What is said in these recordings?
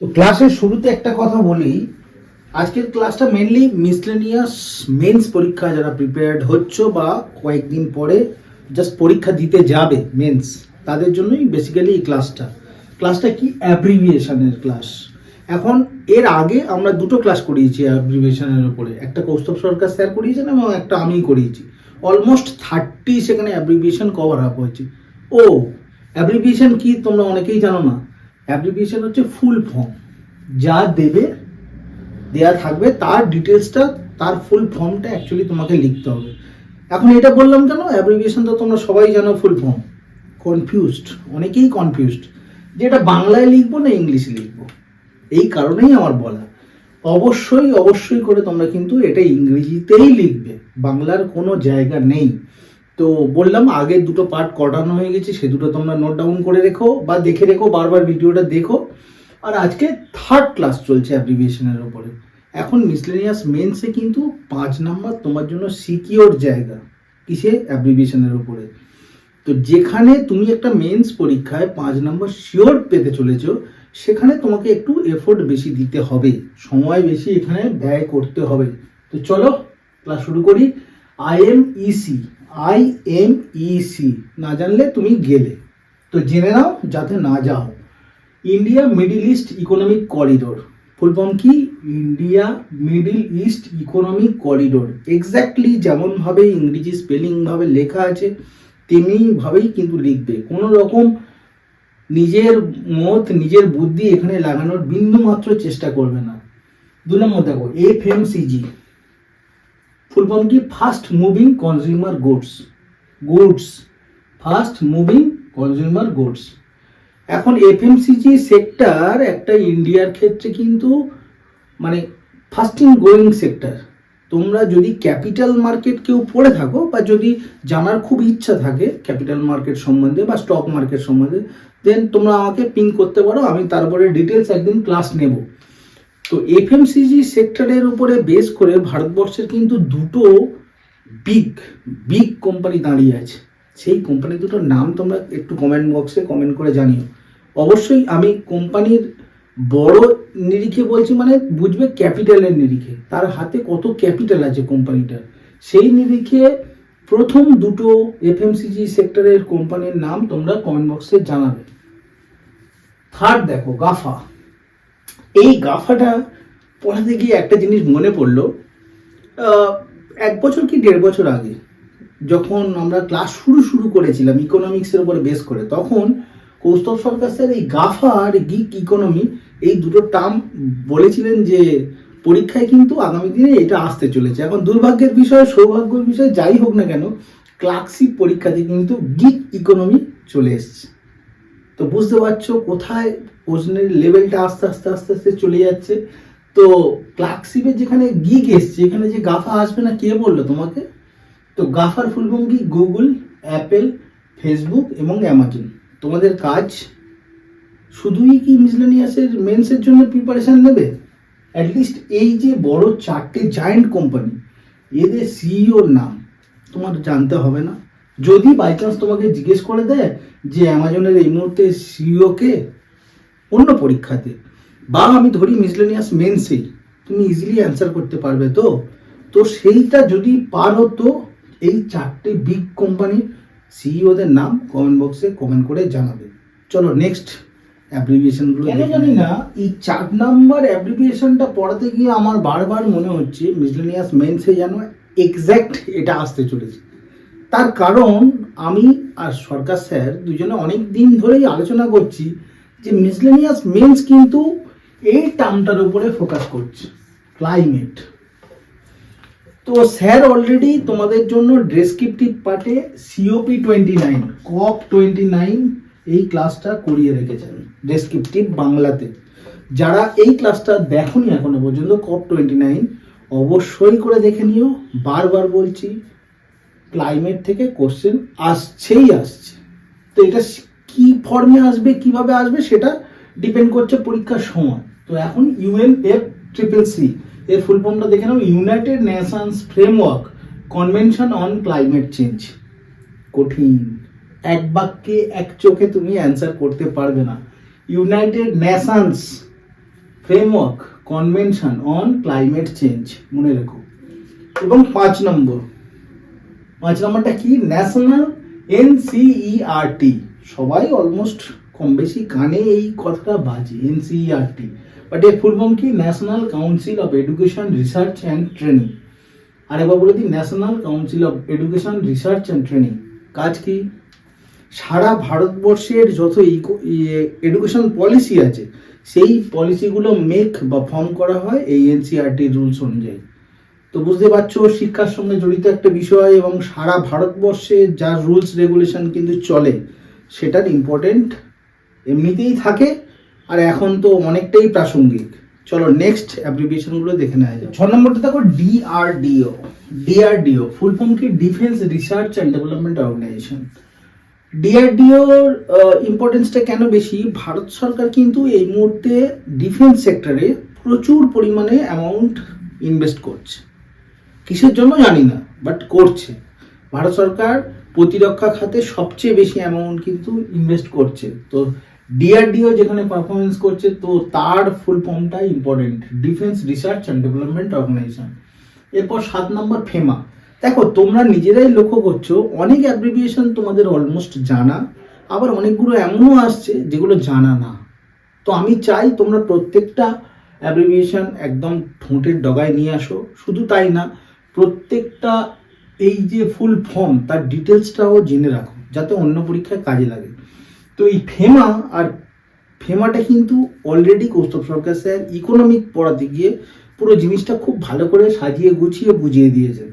তো ক্লাসের শুরুতে একটা কথা বলি। আজকের ক্লাসটা মেনলি মিসলেনিয়াস মেন্স পরীক্ষা, যারা প্রিপেয়ার্ড হচ্ছ বা কয়েকদিন পরে জাস্ট পরীক্ষা দিতে যাবে মেন্স তাদের জন্যই বেসিক্যালি এই ক্লাসটা। ক্লাসটা কি? অ্যাব্রিভিয়েশনের ক্লাস। এখন এর আগে আমরা দুটো ক্লাস করিয়েছি অ্যাব্রিভিয়েশনের উপরে। একটা কৌস্তব সরকার স্যার করিয়েছেন এবং একটা আমিই করিয়েছি। অলমোস্ট থার্টি সেখানে অ্যাব্রিভিয়েশন কভার আপ হয়েছে। ও অ্যাব্রিভিয়েশন কি তোমরা অনেকেই জানো না। অ্যাপ্লিকেশন হচ্ছে ফুল ফর্ম। যা দেবে, দেয়া থাকবে, তার ডিটেলসটা তার ফুল ফর্মটা অ্যাকচুয়ালি তোমাকে লিখতে হবে। এখন এটা বললাম কেন? অ্যাপ্লিকেশন তো তোমরা সবাই জানো ফুল ফর্ম। কনফিউজড অনেকেই কনফিউজড যে এটা বাংলায় লিখব না ইংলিশে লিখব? এই কারণেই আমার বলা। অবশ্যই অবশ্যই করে তোমরা কিন্তু এটা ইংরেজিতেই লিখবে। বাংলার কোনো জায়গা নেই। তো বললাম, আগে দুটো পার্ট কটানো হয়ে গেছে, সে দুটো তোমরা নোট ডাউন করে রেখো বা দেখে রেখো, বারবার ভিডিওটা দেখো। আর আজকে থার্ড ক্লাস চলছে অ্যাপ্লিকেশনের ওপরে এখন মিসলেনিয়াস মেন্সে কিন্তু পাঁচ নাম্বার তোমার জন্য সিকিওর জায়গা কিসে অ্যাপ্লিকেশনের ওপরে তো যেখানে তুমি একটা মেন্স পরীক্ষায় পাঁচ নম্বর শিওর পেতে চলেছ, সেখানে তোমাকে একটু এফোর্ট বেশি দিতে হবে। সময় বেশি এখানে ব্যয় করতে হবে। তো চলো ক্লাস শুরু করি। আই এম এম ইসি না জানলে তুমি গেলে। তো জেনে নাও, যাতে না যাও। India Middle East economic corridor. Full form কি? India Middle East economic corridor. Exactly যেমনভাবে ইংরেজি স্পেলিংভাবে লেখা আছে তেমনিভাবেই কিন্তু লিখবে। কোনো রকম নিজের মত, নিজের বুদ্ধি এখানে লাগানোর বিন্দু মাত্র চেষ্টা করবে না। দু নম্বর দেখো F M CG full form কি fast moving consumer goods goods fast moving consumer goods এখন এফএমসিজি সেক্টর একটা ইন্ডিয়ার ক্ষেত্রে কিন্তু মানে ফাস্টিং গ্রোয়িং সেক্টর তোমরা যদি ক্যাপিটাল মার্কেট কেউ পড়ে থাকো বা যদি জানার খুব ইচ্ছা থাকে ক্যাপিটাল মার্কেট সম্বন্ধে বা স্টক মার্কেট সম্বন্ধে দেন তোমরা আমাকে পিং করতে পারো, আমি তারপরে ডিটেলস একদিন ক্লাস নেব। তো এফএমসিজি সেক্টরের উপরে বেস করে ভারতবর্ষের কিন্তু দুটো বিগ বিগ কোম্পানি দাঁড়িয়ে আছে। সেই কোম্পানি দুটোর নাম তোমরা একটু কমেন্ট বক্সে কমেন্ট করে জানিও। অবশ্যই আমি কোম্পানির বড় নিরিখে বলছি মানে বুঝবে ক্যাপিটালের নিরিখে। তার হাতে কত ক্যাপিটাল আছে কোম্পানিটার সেই নিরিখে প্রথম দুটো এফএমসিজি সেক্টরের কোম্পানির নাম তোমরা কমেন্ট বক্সে জানাবে। থার্ড দেখো গাফা এই গাফাটা পড়াতে গিয়ে একটা জিনিস মনে পড়ল এক বছর কি দেড় বছর আগে, যখন আমরা ক্লাস শুরু শুরু করেছিলাম ইকোনমিক্সের উপরে বেস করে, তখন কৌস্তব সরকার স্যার এই গাফা আর গিক ইকোনমি এই দুটো টার্ম বলেছিলেন যে পরীক্ষায় কিন্তু আগামী দিনে এটা আসতে চলেছে। এখন দুর্ভাগ্যের বিষয়, সৌভাগ্যের বিষয়, যাই হোক না কেন ক্লার্কশিপ পরীক্ষাতে কিন্তু গিক ইকোনমি চলে এসছে। তো বুঝতে পারছ কোথায় প্রশ্নের লেভেলটা আস্তে আস্তে আস্তে আস্তে চলে যাচ্ছে। তো ক্লার্কশিপে যেখানে গিগ এসছে, এখানে যে গাফা আসবে না, কে বলল তোমাকে? তো গাফার ফুল ফর্ম কি গুগল অ্যাপেল ফেসবুক এবং অ্যামাজন তোমাদের কাজ শুধুই কি মিসলেনিয়াসের মেন্সের জন্য প্রিপারেশান নেবে? অ্যাটলিস্ট এই যে বড় চারটে জায়েন্ট কোম্পানি এদের সিইওর নাম তোমার জানতে হবে না। যদি বাই চান্স তোমাকে জিজ্ঞেস করে দেয় যে অ্যামাজনের এই মুহূর্তে সিইও কে অন্য পরীক্ষাতে। বা আমি ধরি মিসলেনিয়াস মেন্সেই তুমি ইজিলি অ্যান্সার করতে পারবে তো? তো সেইটা যদি পারো তো এই চারটে বিগ কোম্পানির সিইওদের নাম কমেন্ট বক্সে কমেন্ট করে জানাবে। চলো নেক্সট অ্যাপ্লিকেশনগুলো কেন জানি না এই চার নাম্বার অ্যাপ্লিকেশনটা পড়াতে গিয়ে আমার বারবার মনে হচ্ছে মিসলেনিয়াস মেন্সে যেন এক্স্যাক্ট এটা আসতে চলেছে। তার কারণ আমি আর সরকার স্যার দুজনে অনেক দিন ধরেই আলোচনা করছি যে মিসলেনিয়াস মেন্স কিন্তু এই টার্মটার উপরে ফোকাস করছে ক্লাইমেট তো স্যার অলরেডি তোমাদের জন্য ডেসক্রিপটিভ পার্টে COP twenty nine COP twenty nine এই ক্লাসটা করিয়ে রেখেছেন ডেসক্রিপটিভ বাংলাতে। যারা এই ক্লাসটা দেখোনি এখনও পর্যন্ত কপ টোয়েন্টি নাইন অবশ্যই করে দেখে নিও। বারবার বলছি ক্লাইমেট থেকে কোশ্চেন আসছেই আসছে। তো এটা কি ফর্মে আসবে, কীভাবে আসবে সেটা ডিপেন্ড করছে পরীক্ষার সময়। তো এখন ইউএন এফ ট্রিপল সি এর ফুল ফর্মটা দেখে নাও United Nations framework convention on climate change কঠিন। এক বাক্যে, এক চোখে তুমি অ্যান্সার করতে পারবে না। United Nations Framework Convention on Climate Change মনে রেখো। এবং পাঁচ নম্বর। পাঁচ নম্বরটা কি? ন্যাশনাল এনসিইআরটি সবাই অলমোস্ট কম বেশি কানে এই কথাটা বাজে এনসিইআরটি বাট এর ফুল কি national council of education research and training আরেকবার বলে দিই national council of education research and training কাজ কি? সারা ভারতবর্ষের যত ইকো এডুকেশন পলিসি আছে, সেই পলিসিগুলো মেক বা ফর্ম করা হয় এই এনসিআরটি রুলস অনুযায়ী। তো বুঝতে পারছ, শিক্ষার সঙ্গে জড়িত একটা বিষয় এবং সারা ভারতবর্ষে যা রুলস রেগুলেশন কিন্তু চলে সেটার ইম্পর্টেন্ট এমনিতেই থাকে, আর এখন তো অনেকটাই প্রাসঙ্গিক। চলো নেক্সট অ্যাপ্লিকেশনগুলো দেখে নেওয়া যায় ছ নম্বরটা দেখো ডিআরডিও ডিআরডিও ফুল ফর্ম কি? Defence research and development organisation ডিআরডিওর ইম্পর্টেন্সটা কেন বেশি? ভারত সরকার কিন্তু এই মুহূর্তে ডিফেন্স সেক্টরে প্রচুর পরিমাণে অ্যামাউন্ট ইনভেস্ট করছে। কিসের জন্য জানি না বাট করছে। ভারত সরকার প্রতিরক্ষা খাতে সবচেয়ে বেশি অ্যামাউন্ট কিন্তু ইনভেস্ট করছে। তো ডিআরডিও যেখানে পারফরমেন্স করছে, তো তার ফুল ফর্মটা important defence research and development organisation এরপর সাত নম্বর ফেমা দেখো, তোমরা নিজেরাই লক্ষ্য করছ, অনেক অ্যাব্রিভিয়েশন তোমাদের অলমোস্ট জানা, আবার অনেকগুলো এমনও আসছে যেগুলো জানা না। তো আমি চাই তোমরা প্রত্যেকটা অ্যাব্রিভিয়েশন একদম ঠোঁটের ডগায় নিয়ে আসো। শুধু তাই না, প্রত্যেকটা এই যে ফুল ফর্ম তার ডিটেলসটাও জেনে রাখো, যাতে অন্য পরীক্ষায় কাজে লাগে। তো এই ফেমা আর ফেমাটা কিন্তু already Kaustav Sarkar sir economic পড়াতে গিয়ে পুরো জিনিসটা খুব ভালো করে সাজিয়ে গুছিয়ে বুঝিয়ে দিয়েছেন।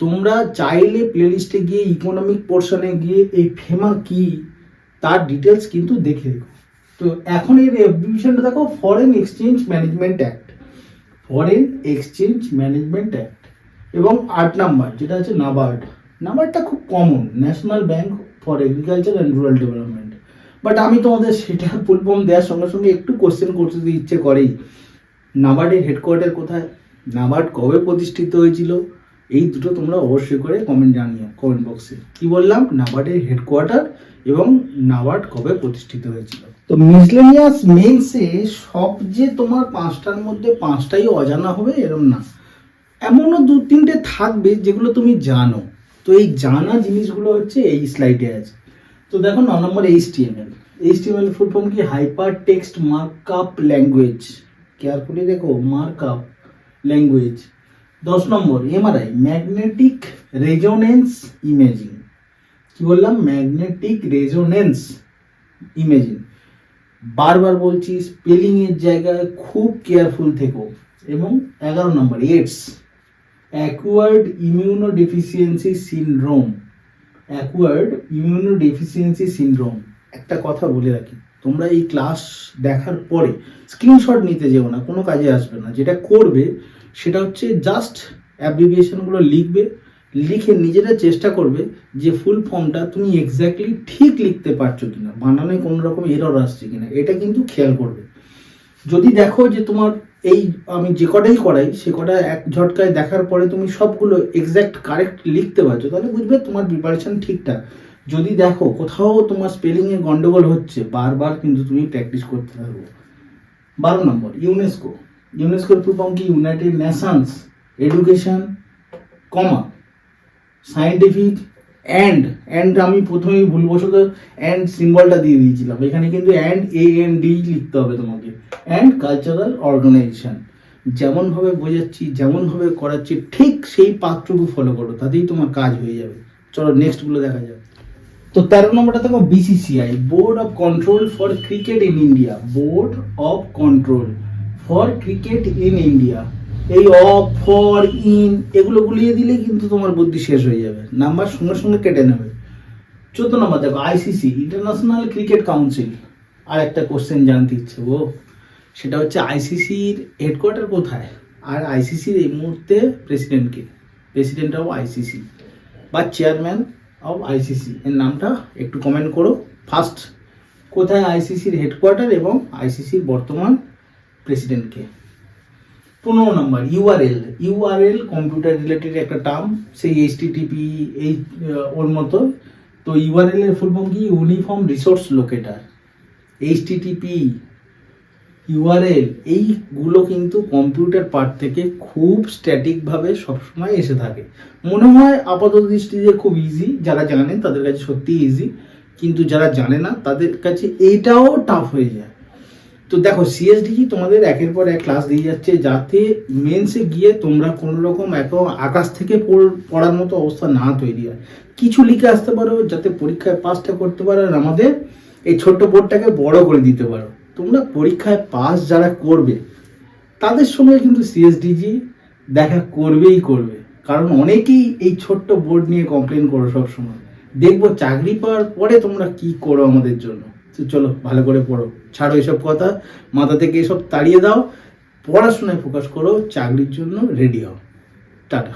তোমরা চাইলে প্লেলিস্টে গিয়ে ইকোনমিক পোর্শনে গিয়ে এই ফেমা কি, তার ডিটেলস কিন্তু দেখে রেখো। তো এখন এর এক্সিবিশনটা দেখো foreign exchange management act foreign exchange management act এবং আট নাম্বার, যেটা হচ্ছে নাবার্ড। নাবার্ডটা খুব common national bank for agriculture and rural development but আমি তোমাদের সেটা ফুল ফর্ম দেওয়ার সঙ্গে সঙ্গে একটু কোশ্চেন করতে ইচ্ছে করেই। নাবার্ডের হেডকোয়ার্টার কোথায়? নাবার্ড কবে প্রতিষ্ঠিত হয়েছিল? এই দুটো তোমরা অবশ্যই করে কমেন্ট জানিও কমেন্ট বক্সে কি বললাম? নাবার্ডের হেডকোয়ার্টার এবং নাবার্ড কবে প্রতিষ্ঠিত হয়েছিল? তো মিসলেনিয়াস মেন্সে সব যে তোমার পাঁচটার মধ্যে পাঁচটাই অজানা হবে, এরম না। এমনও দু তিনটে থাকবে যেগুলো তুমি জানো। তো এই জানা জিনিসগুলো হচ্ছে এই স্লাইডে আছে। তো দেখো ন নম্বর H T M L H T M L full form কি? Hyper text mark up language carefully দেখো মার্ক আপ ল্যাঙ্গুয়েজ দশ নম্বর এমআরআই ম্যাগনেটিক রেজোনেন্স ইমেজিং কি বললাম? ম্যাগনেটিক রেজোনেন্স ইমেজিং বারবার বলছি স্পেলিং এর জায়গায় খুব কেয়ারফুল থেকো। এবং এগারো নম্বর AIDS acquired immunodeficiency syndrome acquired immunodeficiency syndrome একটা কথা বলে রাখি, তোমরা এই ক্লাস দেখার পরে স্ক্রিনশট নিতে যেও না, কোনো কাজে আসবে না। যেটা করবে, সেটা হচ্ছে জাস্ট অ্যাব্রিভিয়েশনগুলো লিখবে, লিখে নিজেরা চেষ্টা করবে যে ফুল ফর্মটা তুমি এক্স্যাক্টলি ঠিক লিখতে পারছ কিনা। বানানে কোনো রকম এরর আসছে কিনা, এটা কিন্তু খেয়াল করবে। যদি দেখো যে তোমার এই আমি যে কটাই করাই, সে কটা এক ঝটকায় দেখার পরে তুমি সবগুলো এক্স্যাক্ট কারেক্ট লিখতে পারছ, তাহলে বুঝবে তোমার প্রিপারেশন ঠিকঠাক। যদি দেখো কোথাও তোমার স্পেলিংয়ে গন্ডগোল হচ্ছে, বারবার কিন্তু তুমি প্র্যাকটিস করতে থাকব বারো নম্বর ইউনেস্কো ইউনেস্কোর কি United Nations education comma scientific and and আমি প্রথমেই ভুলবশত অ্যান্ড সিম্বলটা দিয়ে দিয়েছিলাম। এখানে কিন্তু অ্যান্ড এ এন ডি লিখতে হবে তোমাকে। অ্যান্ড কালচারাল অর্গানাইজেশন যেমনভাবে বোঝাচ্ছি, যেমনভাবে করাচ্ছি, ঠিক সেই পাত্রটুকু ফলো করো, তাতেই তোমার কাজ হয়ে যাবে। চলো নেক্সটগুলো দেখা যাক। তো তেরো নম্বরটা দেখো BCCI board of control for cricket in India board of control for cricket in India এই অফ ফর ইন এগুলো গুলিয়ে দিলে কিন্তু তোমার বুদ্ধি শেষ হয়ে যাবে। নাম্বার সঙ্গে সঙ্গে কেটে নেবে। চোদ্দ নম্বর দেখো আইসিসি ইন্টারন্যাশনাল ক্রিকেট কাউন্সিল আর একটা কোশ্চেন জানতে ইচ্ছে, ও। সেটা হচ্ছে আইসিসির হেডকোয়ার্টার কোথায়? আর আইসিসির এই মুহূর্তে প্রেসিডেন্টকে প্রেসিডেন্ট অফ আইসিসি বা চেয়ারম্যান অফ আইসিসি এর নামটা একটু কমেন্ট করো। ফার্স্ট কোথায় আইসিসির হেডকোয়ার্টার এবং আইসিসির বর্তমান প্রেসিডেন্টকে পনেরো নম্বর ইউআরএল ইউআরএল কম্পিউটার রিলেটেড একটা টার্ম সেই এইচটিটিপি এই ওর মতো। তো ইউআরএল এর ফুল কি? Uniform resource locator HTTP URL এইগুলো কিন্তু কম্পিউটার পার্ট থেকে খুব স্ট্যাটিকভাবে সবসময় এসে থাকে। মনে হয় আপাতত দৃষ্টিতে খুব ইজি যারা জানেন তাদের কাছে সত্যি ইজি কিন্তু যারা জানে না তাদের কাছে এইটাও টাফ হয়ে যায়। তো দেখো সিএসডিজি তোমাদের একের পর এক ক্লাস দিয়ে যাচ্ছে, যাতে মেন্সে গিয়ে তোমরা কোনো রকম এত আকাশ থেকে পড়- পড়ার মতো অবস্থা না তৈরি হয়। কিছু লিখে আসতে পারো, যাতে পরীক্ষায় পাসটা করতে পারো, আর আমাদের এই ছোট্ট বোর্ডটাকে বড় করে দিতে পারো। তোমরা পরীক্ষায় পাস যারা করবে, তাদের সঙ্গে কিন্তু সিএসডিজি দেখা করবেই করবে। কারণ অনেকেই এই ছোট্ট বোর্ড নিয়ে কমপ্লেন করো সব সময় দেখব চাকরি পাওয়ার পরে তোমরা কি করো আমাদের জন্য। তো চলো, ভালো করে পড়ো। ছাড়ো এসব কথা, মাথা থেকে এসব তাড়িয়ে দাও। পড়াশোনায় ফোকাস করো, চাকরির জন্য রেডি হও। টাটা।